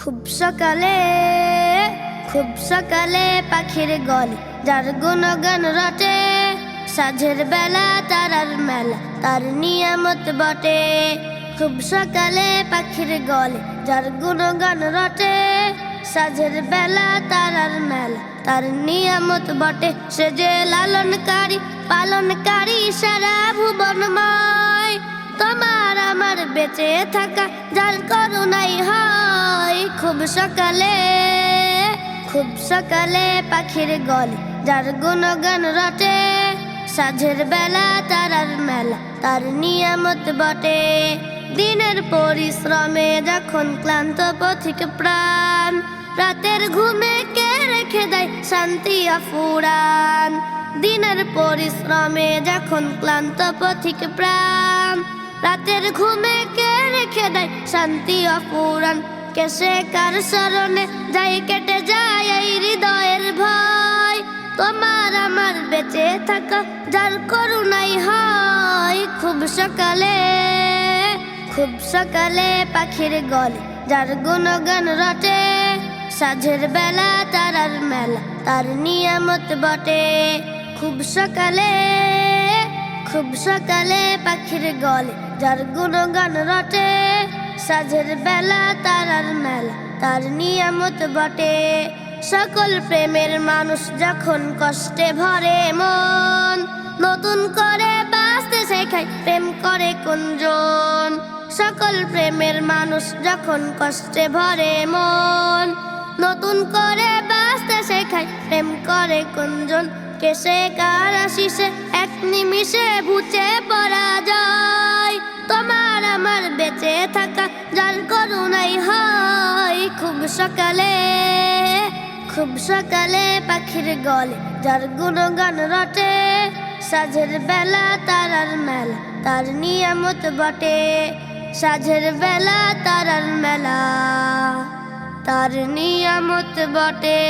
খুব সকালে খুব সকালে পাখির গলে, যার গুণগান রটে। সাঝের বেলা তারার মেলা, তার নিয়ামত বটে। খুব সকালে পাখির গলে, যার গুণগান রটে। সাঝের বেলা তারার মেলা, তার নিয়ামত বটে। সে যে লালনকারী, পালনকারী সারা ভুবনময় তোমার আমার বেঁচে থাকা, যার করুণাই হয়। খুব সকালে খুব সকালে পাখির গলে, যার গুণগান রটে। সাঝের বেলা তারার মেলা, তার নিয়ামত বটে। দিনের পরিশ্রমে যখন ক্লান্ত পথিক প্রাণ, রাতের ঘুমে কে রেখে দেয় শান্তি আফুরান দিনের পরিশ্রমে যখন ক্লান্ত পথিক প্রাণ, রাতের ঘুমে কে রেখে দেয় শান্তি অপুরাণ কেসে কার স্মরণে যাই কেটে যায় এই হৃদয়ের ভয়? তোমার আমার বেঁচে থাকা, যার করুণাই হয়। খুব সকালে খুব সকালে পাখির গলে যার গুণগান রটে। সাঝের বেলা তারার মেলা, তার নিয়ামত বটে। খুব সকালে খুব সকালে পাখির গলে যার গুণগান রটে। সাঝের বেলা, তারার মেলা, তার নিয়ামত বটে। সকল প্রেমের মানুষ যখন কষ্টে ভরে মন, নতুন করে বাঁচতে শেখায় প্রেম করে কুঞ্জন। সকল প্রেমের মানুষ যখন কষ্টে ভরে মন, নতুন করে বাঁচতে শেখায় প্রেম করে কুঞ্জন। কেসে কার আশিসে, এক নিমিষে ভুচে হয়, খুব সকালে খুব সকালে পাখির গলে, যার গুণগান রটে। সাঝের বেলা তারার মেলা, তার নিয়ামত বটে। সাঝের বেলা তারার মেলা, তার নিয়ামত বটে।